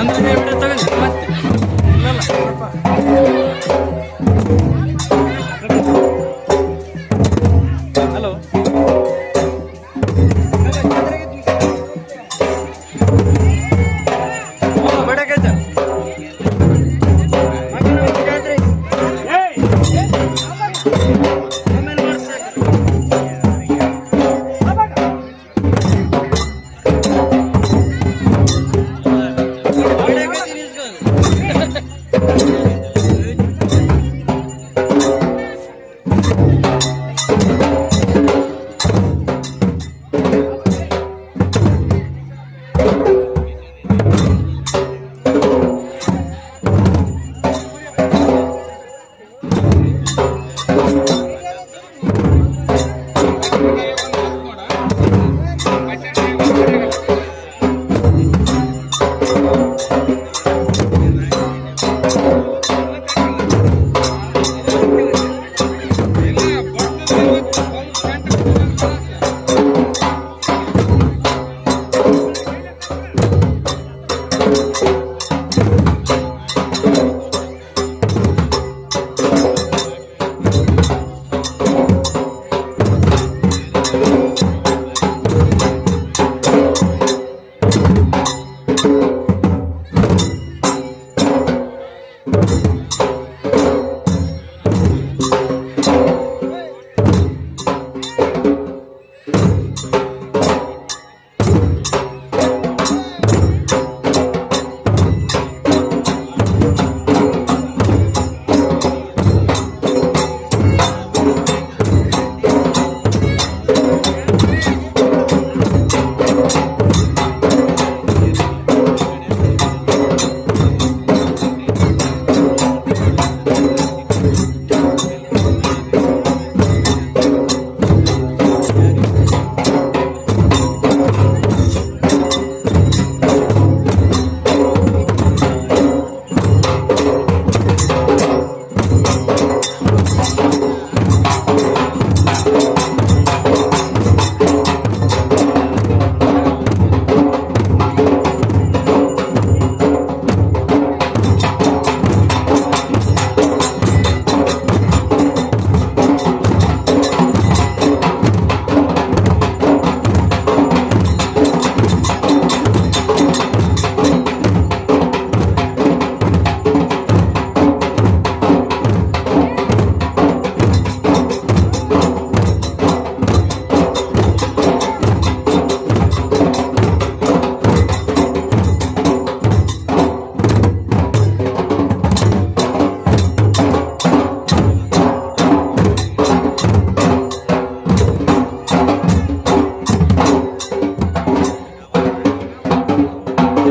ನಂದು ಬಿಡ ತಗೊಂಡು ಮತ್ತೆ. ಇಲ್ಲಲ್ಲ ಸ್ವಲ್ಪ